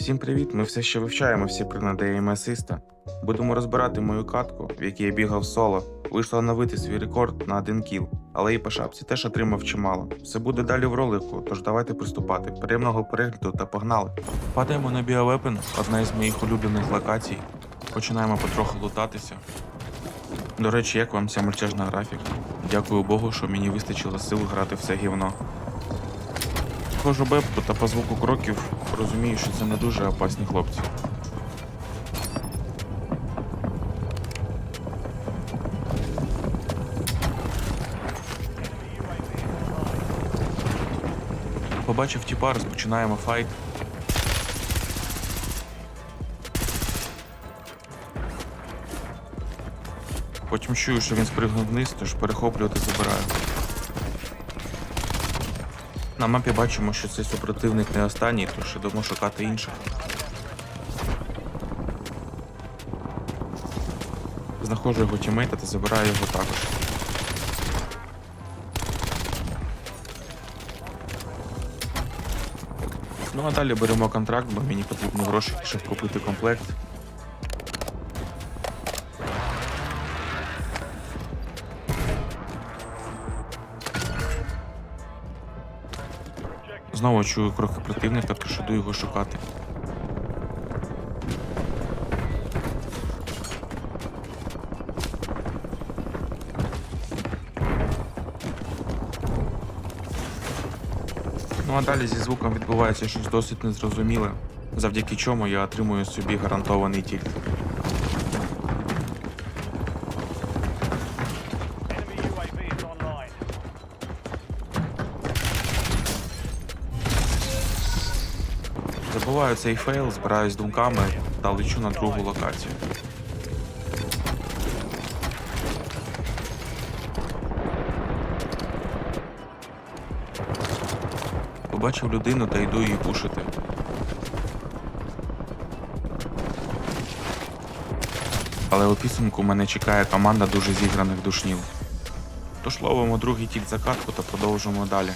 Всім привіт! Ми все ще вивчаємо всі принади AIM асиста. Будемо розбирати мою катку, в якій я бігав соло. Вийшло оновити свій рекорд на один кіл, але і по шапці теж отримав чимало. Все буде далі в ролику, тож давайте приступати. Приємного перегляду та погнали. Падаємо на біовепен, одна із моїх улюблених локацій. Починаємо потроху лутатися. До речі, як вам ця мультяжна графіка? Дякую Богу, що мені вистачило сил грати в це гівно. Схожу бебку та по звуку кроків розумію, що це не дуже опасні хлопці. Побачив тіпа, розпочинаємо файт. Потім чую, що він спригнув вниз, тож перехоплювати забираю. На мапі бачимо, що цей супротивник не останній, тож ідемо шукати інших. Знаходжу його тімейта та забираю його також. Ну а далі беремо контракт, бо мені потрібні гроші, щоб купити комплект. Знову чую кроки противника, тож іду його шукати. Ну а далі зі звуком відбувається щось досить незрозуміле, завдяки чому я отримую собі гарантований тільт. Забуваю цей фейл, збираюсь думками та лечу на другу локацію. Побачив людину та йду її пушити. Але у підсумку мене чекає команда дуже зіграних душнів. Тож ловимо другий тік закатку та продовжуємо далі.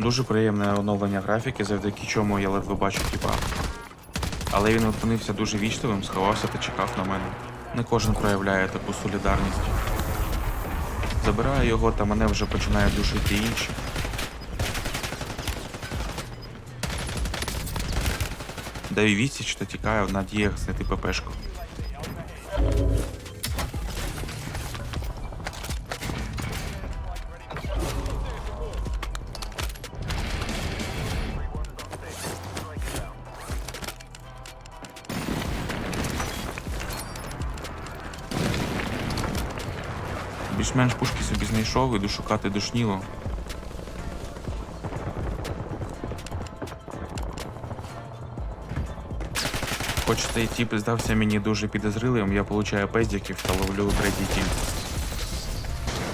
Дуже приємне оновлення графіки, завдяки чому я ледве бачу тіпа. Але він опинився дуже вічливим, сховався та чекав на мене. Не кожен проявляє таку солідарність. Забираю його, та мене вже починає душити інші. Даю відсіч та тікаю в надіях знайти ППшку. Більш-менш пушки собі знайшов, іду шукати душніло. Хоч цей тип здався мені дуже підозрілим, я получаю пездяків та ловлю третій тім.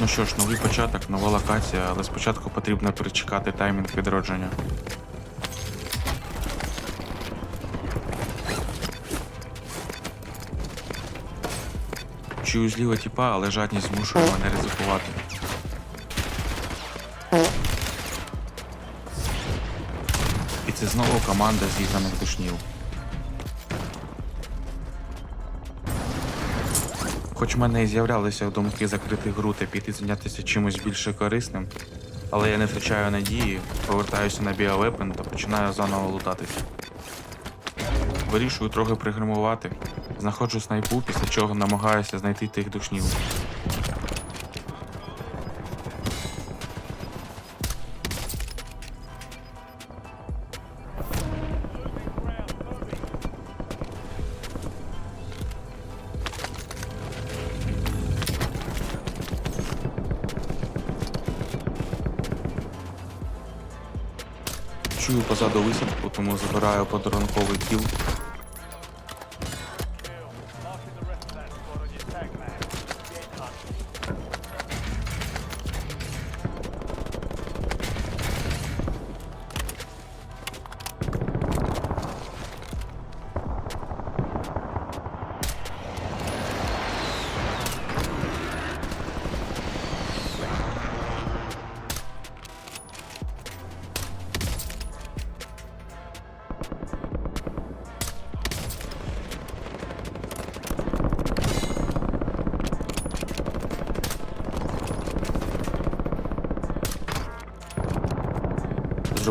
Ну що ж, новий початок, нова локація, але спочатку потрібно перечекати таймінг відродження. Чую зліва тіпа, але жадність змушує мене ризикувати. І це знову команда зіграних душнів. Хоч в мене і з'являлися думки закрити гру та піти зайнятися чимось більше корисним, але я не втрачаю надії, повертаюся на біовепен та починаю заново лутатися. Вирішую трохи пригримувати, знаходжу снайпу, після чого намагаюся знайти тих душнів. Чую позаду висадку, тому забираю подарунковий кіл.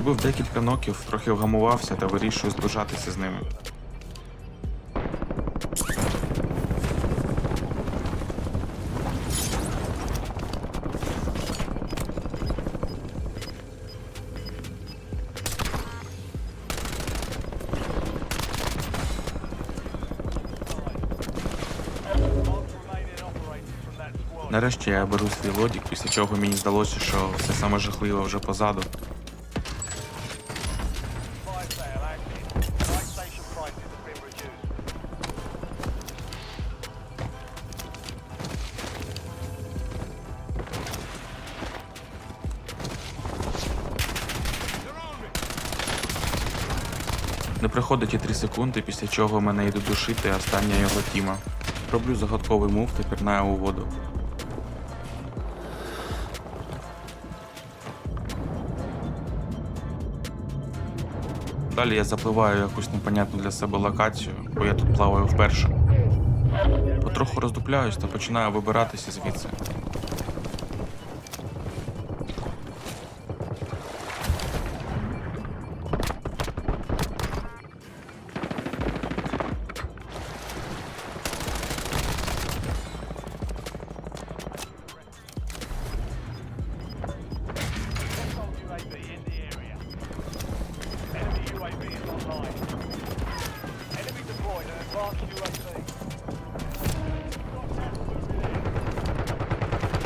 Зробив декілька ноків, трохи вгамувався та вирішую зближатися з ними. Нарешті я беру свій лодік, після чого мені здалося, що все саме жахливе вже позаду. Не проходить і 3 секунди, після чого мене йде душити остання його тіма. Роблю загадковий мув та пірнаю у воду. Далі я запливаю якусь непонятну для себе локацію, бо я тут плаваю вперше. Потроху роздупляюсь та починаю вибиратися звідси.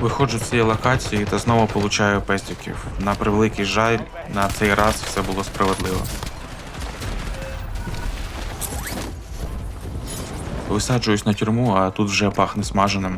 Виходжу з цієї локації та знову получаю пестиків. На превеликий жаль, на цей раз все було справедливо. Висаджуюсь на тюрму, а тут вже пахне смаженим.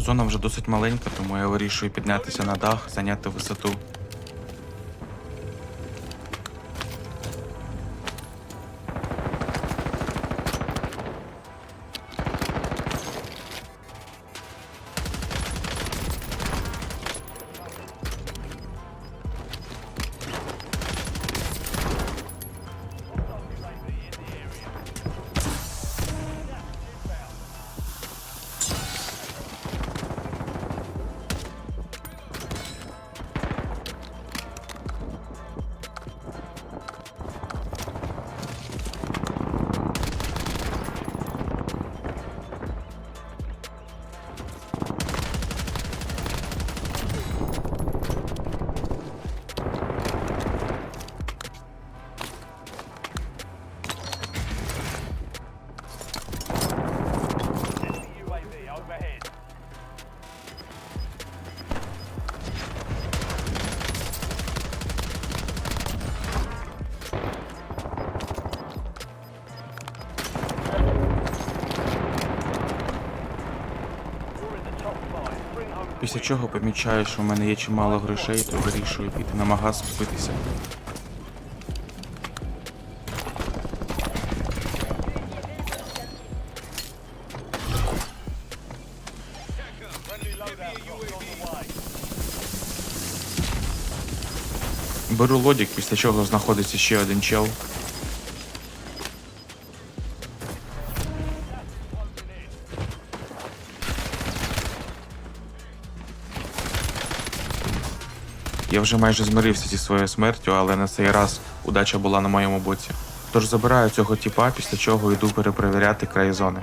Зона вже досить маленька, тому я вирішую піднятися на дах, зайняти висоту. Після чого помічаю, що в мене є чимало грошей, то вирішую піти на магаз купитися. Беру лодік, після чого знаходиться ще один чел. Я вже майже змирився зі своєю смертю, але на цей раз удача була на моєму боці. Тож забираю цього тіпа, після чого йду перепровіряти край зони.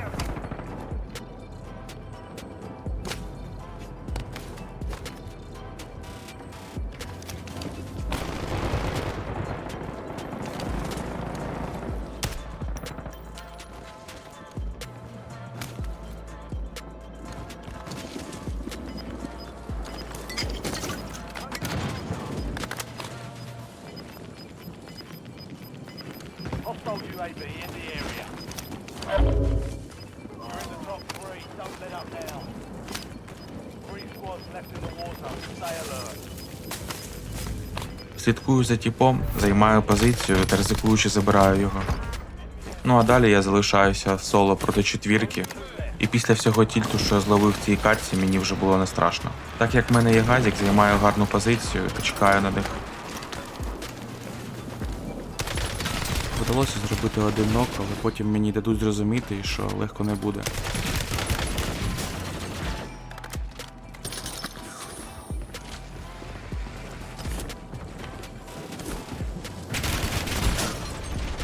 Слідкую за тіпом, займаю позицію та ризикуючи забираю його. Ну а далі я залишаюся соло проти четвірки, і після всього тільту, що я зловив в цій катці, мені вже було не страшно. Так як в мене є газік, займаю гарну позицію та чекаю на них. Вдалося зробити один нок, але потім мені дадуть зрозуміти, що легко не буде.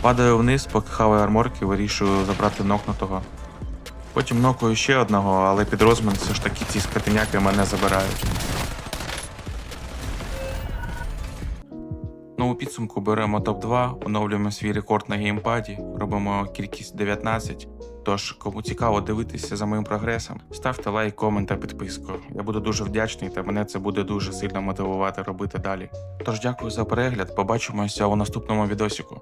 Падаю вниз, поки хаваю арморки, вирішую забрати нокнутого. Потім нокую ще одного, але під розмін все ж таки ці скотиняки мене забирають. Ну, у підсумку беремо топ-2, оновлюємо свій рекорд на геймпаді, робимо кількість 19. Тож, кому цікаво дивитися за моїм прогресом, ставте лайк, комент та підписку. Я буду дуже вдячний, та мене це буде дуже сильно мотивувати робити далі. Тож дякую за перегляд, побачимося у наступному відосіку.